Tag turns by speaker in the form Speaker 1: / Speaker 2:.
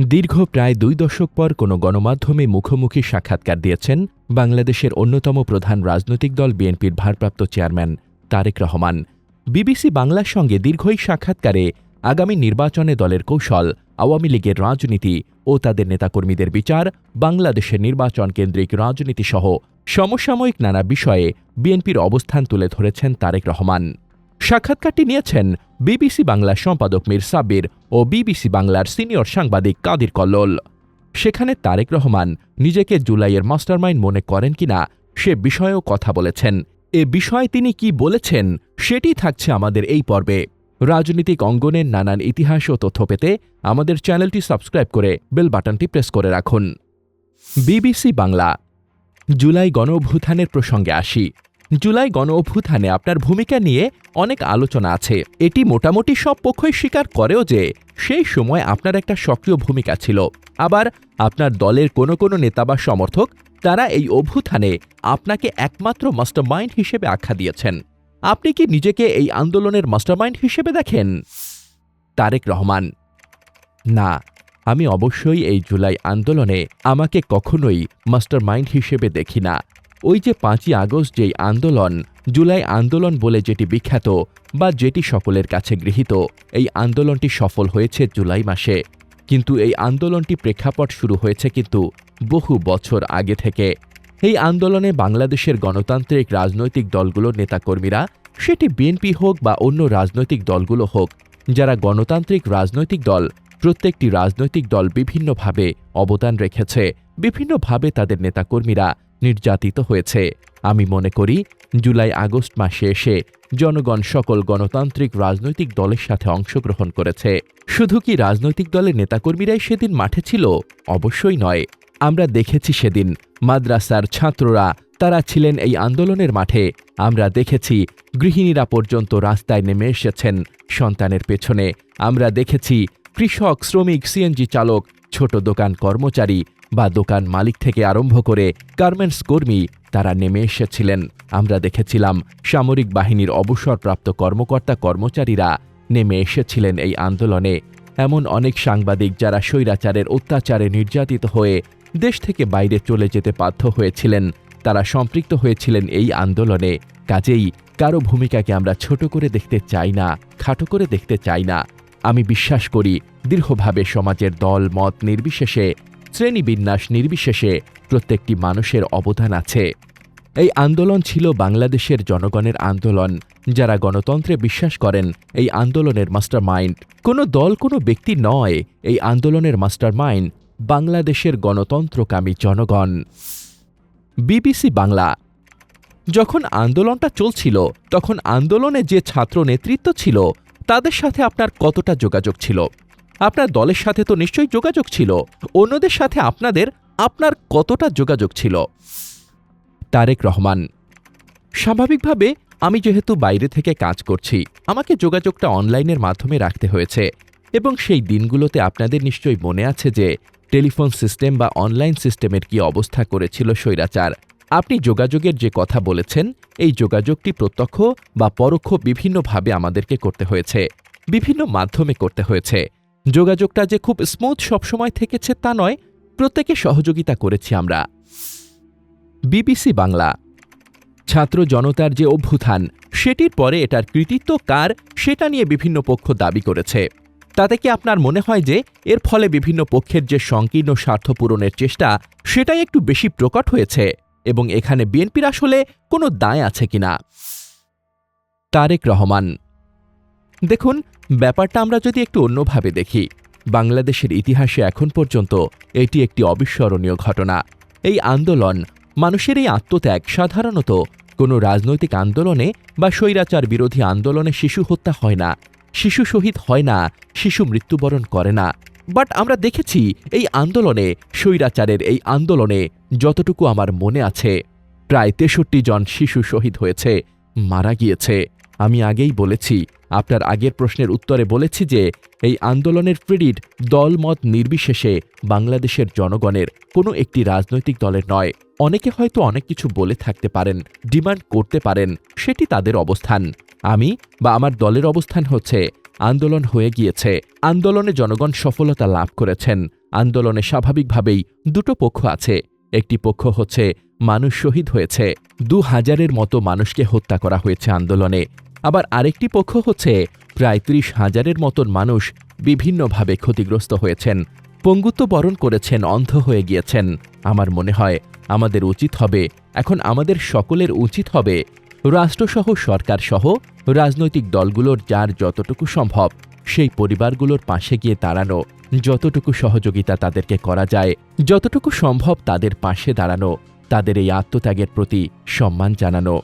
Speaker 1: দীর্ঘ প্রায় দুই দশক পর কোনো গণমাধ্যমে মুখোমুখি সাক্ষাৎকার দিয়েছেন বাংলাদেশের অন্যতম প্রধান রাজনৈতিক দল বিএনপির ভারপ্রাপ্ত চেয়ারম্যান তারেক রহমান। বিবিসি বাংলার সঙ্গে দীর্ঘই সাক্ষাৎকারে আগামী নির্বাচনে দলের কৌশল, আওয়ামী লীগের রাজনীতি ও তাদের নেতাকর্মীদের বিচার, বাংলাদেশের নির্বাচন কেন্দ্রিক রাজনীতি সহ সমসাময়িক নানা বিষয়ে বিএনপির অবস্থান তুলে ধরেছেন তারেক রহমান। সাক্ষাৎকারটি নিয়েছেন বিবিসি বাংলার সম্পাদক মীর সাব্বির ও বিবিসি বাংলার সিনিয়র সাংবাদিক কাদির কল্লোল। সেখানে তারেক রহমান নিজেকে জুলাইয়ের মাস্টারমাইন্ড মনে করেন কিনা সে বিষয়েও কথা বলেছেন। এ বিষয়ে তিনি কি বলেছেন সেটি থাকছে আমাদের এই পর্বে। রাজনৈতিক অঙ্গনের নানান ইতিহাস ও তথ্য পেতে আমাদের চ্যানেলটি সাবস্ক্রাইব করে বেল বাটনটি প্রেস করে রাখুন। বিবিসি বাংলা, জুলাই গণ অভ্যুত্থানের প্রসঙ্গে আসি। জুলাই গণ অভ্যুত্থানে আপনার ভূমিকা নিয়ে অনেক আলোচনা আছে। এটি মোটামুটি সব পক্ষই স্বীকার করেও যে সেই সময় আপনার একটা সক্রিয় ভূমিকা ছিল। আবার আপনার দলের কোনো কোনো নেতা বা সমর্থক, তারা এই অভ্যুত্থানে আপনাকে একমাত্র মাস্টারমাইন্ড হিসেবে আখ্যা দিয়েছেন। আপনি কি নিজেকে এই আন্দোলনের মাস্টারমাইন্ড হিসেবে দেখেন? তারেক রহমান। না, আমি অবশ্যই এই জুলাই আন্দোলনে আমাকে কখনোই মাস্টারমাইন্ড হিসেবে দেখি না। ওই যে পাঁচই আগস্ট যেই আন্দোলন, জুলাই আন্দোলন বলে যেটি বিখ্যাত বা যেটি সকলের কাছে গৃহীত, এই আন্দোলনটি সফল হয়েছে জুলাই মাসে। কিন্তু এই আন্দোলনটি প্রেক্ষাপট শুরু হয়েছে কিন্তু বহু বছর আগে থেকে। এই আন্দোলনে বাংলাদেশের গণতান্ত্রিক রাজনৈতিক দলগুলোর নেতাকর্মীরা, সেটি বিএনপি হোক বা অন্য রাজনৈতিক দলগুলো হোক, যারা গণতান্ত্রিক রাজনৈতিক দল, প্রত্যেকটি রাজনৈতিক দল বিভিন্নভাবে অবদান রেখেছে। বিভিন্নভাবে তাদের নেতাকর্মীরা নির্যাতিত হয়েছে। আমি মনে করি, জুলাই আগস্ট মাসে এসে জনগণ সকল গণতান্ত্রিক রাজনৈতিক দলের সাথে অংশগ্রহণ করেছে। শুধু কি রাজনৈতিক দলের নেতাকর্মীরাই সেদিন মাঠে ছিল? অবশ্যই নয়। আমরা দেখেছি সেদিন মাদ্রাসার ছাত্ররা, তারা ছিলেন এই আন্দোলনের মাঠে। আমরা দেখেছি গৃহিণীরা পর্যন্ত রাস্তায় নেমে এসেছেন সন্তানের পেছনে। আমরা দেখেছি কৃষক, শ্রমিক, সিএনজি চালক, ছোট দোকান কর্মচারী বা দোকান মালিক থেকে আরম্ভ করে গার্মেন্টস কর্মী তারা নেমে এসেছিলেন। আমরা দেখেছিলাম সামরিক বাহিনীর অবসরপ্রাপ্ত কর্মকর্তা কর্মচারীরা নেমে এসেছিলেন এই আন্দোলনে। এমন অনেক সাংবাদিক যারা স্বৈরাচারের অত্যাচারে নির্যাতিত হয়ে দেশ থেকে বাইরে চলে যেতে বাধ্য হয়েছিলেন, তারা সম্পৃক্ত হয়েছিলেন এই আন্দোলনে। কাজেই কারও ভূমিকাকে আমরা ছোট করে দেখতে চাই না, খাটো করে দেখতে চাই না। আমি বিশ্বাস করি দীর্ঘভাবে সমাজের দল, মত নির্বিশেষে শ্রেণীবিন্যাস নির্বিশেষে প্রত্যেকটি মানুষের অবদান আছে। এই আন্দোলন ছিল বাংলাদেশের জনগণের আন্দোলন, যারা গণতন্ত্রে বিশ্বাস করেন এই আন্দোলনের মাস্টারমাইন্ড। কোনো দল, কোনো ব্যক্তি নয়, এই আন্দোলনের মাস্টারমাইন্ড বাংলাদেশের গণতন্ত্রকামী জনগণ। বিবিসি বাংলা। যখন আন্দোলনটা চলছিল, তখন আন্দোলনে যে ছাত্র নেতৃত্ব ছিল, তাদের সাথে আপনার কতটা যোগাযোগ ছিল? আপনার দলের সাথে তো নিশ্চয়ই যোগাযোগ ছিল। অন্যদের সাথে আপনাদের আপনার কতটা যোগাযোগ ছিল? তারেক রহমান, স্বাভাবিকভাবে আমি যেহেতু বাইরে থেকে কাজ করছি, আমাকে যোগাযোগটা অনলাইনের মাধ্যমে রাখতে হয়েছে এবং সেই দিনগুলোতে আপনাদের নিশ্চয়ই মনে আছে যে টেলিফোন সিস্টেম বা অনলাইন সিস্টেমের কি অবস্থা করেছিল স্বৈরাচার। আপনি যোগাযোগের যে কথা বলেছেন, এই যোগাযোগটি প্রত্যক্ষ বা পরোক্ষ বিভিন্নভাবে আমাদেরকে করতে হয়েছে, বিভিন্ন মাধ্যমে করতে হয়েছে। যোগাযোগটা যে খুব স্মুথ সবসময় থেকেছে তা নয়, প্রত্যেকে সহযোগিতা করেছি আমরা। বিবিসি বাংলা। ছাত্র জনতার যে অভ্যুত্থান, সেটির পরে এটার কৃতিত্ব কার, সেটা নিয়ে বিভিন্ন পক্ষ দাবি করেছে। তাতে কি আপনার মনে হয় যে এর ফলে বিভিন্ন পক্ষের যে সংকীর্ণ স্বার্থ পূরণের চেষ্টা, সেটাই একটু বেশি প্রকট হয়েছে? এবং এখানে বিএনপির আসলে কোনো দায় আছে কিনা? তারেক রহমান। দেখুন ব্যাপারটা আমরা যদি একটু অন্যভাবে দেখি, বাংলাদেশের ইতিহাসে এখন পর্যন্ত এটি একটি অবিস্মরণীয় ঘটনা। এই আন্দোলন মানুষের এই আত্মত্যাগ সাধারণত কোনো রাজনৈতিক আন্দোলনে বা স্বৈরাচার বিরোধী আন্দোলনে শিশু হত্যা হয় না, শিশু শহীদ হয় না, শিশু মৃত্যুবরণ করে না। বাট আমরা দেখেছি এই আন্দোলনে, স্বৈরাচারের এই আন্দোলনে যতটুকু আমার মনে আছে, প্রায় তেষট্টি জন শিশু শহীদ হয়েছে, মারা গিয়েছে। আমি আগেই বলেছি, আপনার আগের প্রশ্নের উত্তরে বলেছি যে, এই আন্দোলনের ক্রেডিট দলমত নির্বিশেষে বাংলাদেশের জনগণের, কোনো একটি রাজনৈতিক দলের নয়। অনেকে হয়তো অনেক কিছু বলে থাকতে পারেন, ডিমান্ড করতে পারেন, সেটি তাদের অবস্থান। আমি বা আমার দলের অবস্থান হচ্ছে, আন্দোলন হয়ে গিয়েছে। আন্দোলনে জনগণ সফলতা লাভ করেছেন। আন্দোলনে স্বাভাবিকভাবেই দুটো পক্ষ আছে। একটি পক্ষ হচ্ছে, মানুষ শহীদ হয়েছে। দু হাজারের মতো মানুষকে হত্যা করা হয়েছে আন্দোলনে। আবার আরেকটি পক্ষ হচ্ছে, প্রায় ত্রিশ হাজারের মতন মানুষ বিভিন্নভাবে ক্ষতিগ্রস্ত হয়েছেন, পঙ্গুত্ব বরণ করেছেন, অন্ধ হয়ে গিয়েছেন। আমার মনে হয়, আমাদের উচিত হবে, এখন আমাদের সকলের উচিত হবে, রাষ্ট্রসহ সরকারসহ রাজনৈতিক দলগুলোর যার যতটুকু সম্ভব, সেই পরিবারগুলোর পাশে গিয়ে দাঁড়ানো, যতটুকু সহযোগিতা তাদেরকে করা যায়, যতটুকু সম্ভব তাদের পাশে দাঁড়ানো, তাদের এই আত্মত্যাগের প্রতি সম্মান জানানো।